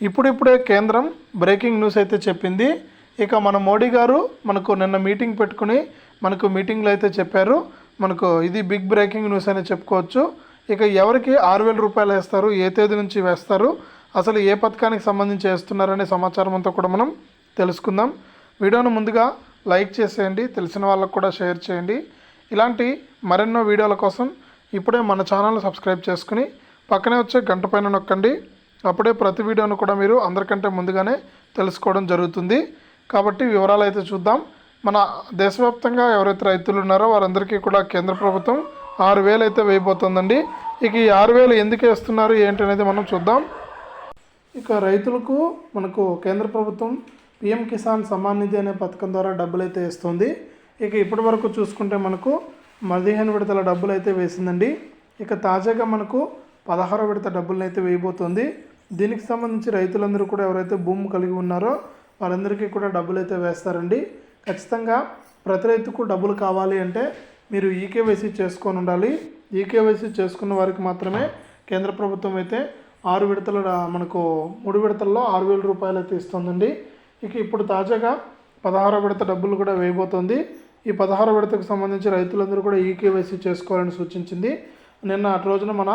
ఇప్పుడిప్పుడే కేంద్రం breaking news అయితే చెప్పింది. ఇక మన మోడీ గారు మనకు నిన్న మీటింగ్ పెట్టుకుని మనకు మీటింగ్లో అయితే చెప్పారు. మనకు ఇది బిగ్ బ్రేకింగ్ న్యూస్ అని చెప్పుకోవచ్చు. ఇక ఎవరికి ఆరు వేల రూపాయలు వేస్తారు ఏ తేదీ నుంచి వేస్తారు అసలు ఏ పథకానికి సంబంధించి వేస్తున్నారనే సమాచారం అంతా కూడా మనం తెలుసుకుందాం. వీడియోను ముందుగా లైక్ చేసేయండి తెలిసిన వాళ్ళకు కూడా షేర్ చేయండి. ఇలాంటి మరెన్నో వీడియోల కోసం ఇప్పుడే మన ఛానల్ సబ్స్క్రైబ్ చేసుకుని పక్కనే వచ్చే గంట పైన నొక్కండి. అప్పుడే ప్రతి వీడియోను కూడా మీరు అందరికంటే ముందుగానే తెలుసుకోవడం జరుగుతుంది. కాబట్టి వివరాలు అయితే చూద్దాం. మన దేశవ్యాప్తంగా ఎవరైతే రైతులు ఉన్నారో వారందరికీ కూడా కేంద్ర ప్రభుత్వం ఆరు వేలు అయితే వేయబోతుందండి. ఇక ఈ ఆరు వేలు ఎందుకు వేస్తున్నారు ఏంటనేది మనం చూద్దాం. ఇక రైతులకు మనకు కేంద్ర ప్రభుత్వం పిఎం కిసాన్ సమ్మాన్ నిధి అనే పథకం ద్వారా డబ్బులు అయితే వేస్తుంది. ఇక ఇప్పటి వరకు చూసుకుంటే మనకు పదిహేను విడతల డబ్బులు అయితే వేసిందండి. ఇక తాజాగా మనకు పదహారో విడత డబ్బులను అయితే వేయబోతుంది. దీనికి సంబంధించి రైతులందరూ కూడా ఎవరైతే భూమి కలిగి ఉన్నారో వాళ్ళందరికీ కూడా డబ్బులు అయితే వేస్తారండి. ఖచ్చితంగా ప్రతి రైతుకు డబ్బులు కావాలి అంటే మీరు ఈకేవైసీ చేసుకొని ఉండాలి. ఈకేవైసీ చేసుకున్న వారికి మాత్రమే కేంద్ర ప్రభుత్వం అయితే ఆరు విడతల మనకు మూడు విడతల్లో ఆరు వేల రూపాయలు అయితే ఇస్తుందండి. ఇక ఇప్పుడు తాజాగా పదహారో విడత డబ్బులు కూడా వేయబోతోంది. ఈ పదహారో విడతకు సంబంధించి రైతులందరూ కూడా ఈకేవైసీ చేసుకోవాలని సూచించింది. నిన్న అటు రోజున మన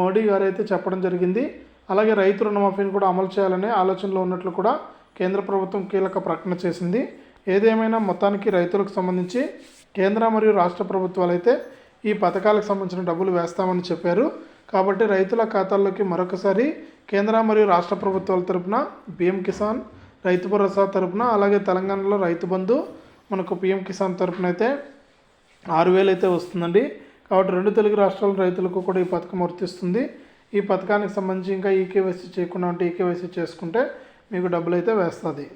మోడీ గారు అయితే చెప్పడం జరిగింది. అలాగే రైతు రుణమాఫీని కూడా అమలు చేయాలనే ఆలోచనలో ఉన్నట్లు కూడా కేంద్ర ప్రభుత్వం కీలక ప్రకటన చేసింది. ఏదేమైనా మొత్తానికి రైతులకు సంబంధించి కేంద్ర మరియు రాష్ట్ర ప్రభుత్వాలు అయితే ఈ పథకాలకు సంబంధించిన డబ్బులు వేస్తామని చెప్పారు. కాబట్టి రైతుల ఖాతాల్లోకి మరొకసారి కేంద్ర మరియు రాష్ట్ర ప్రభుత్వాల తరపున పిఎం కిసాన్ రైతు భరోసా తరపున అలాగే తెలంగాణలో రైతు బంధు మనకు పిఎం కిసాన్ తరపున అయితే ఆరు వేలు అయితే వస్తుందండి. కాబట్టి రెండు తెలుగు రాష్ట్రాల రైతులకు కూడా ఈ పథకం వర్తిస్తుంది. ఈ పథకానికి సంబంధించి ఇంకా ఈకేవైసీ చేయకుండా ఉంటే ఈకేవైసీ చేసుకుంటే మీకు డబ్బులు అయితే వేస్తుంది.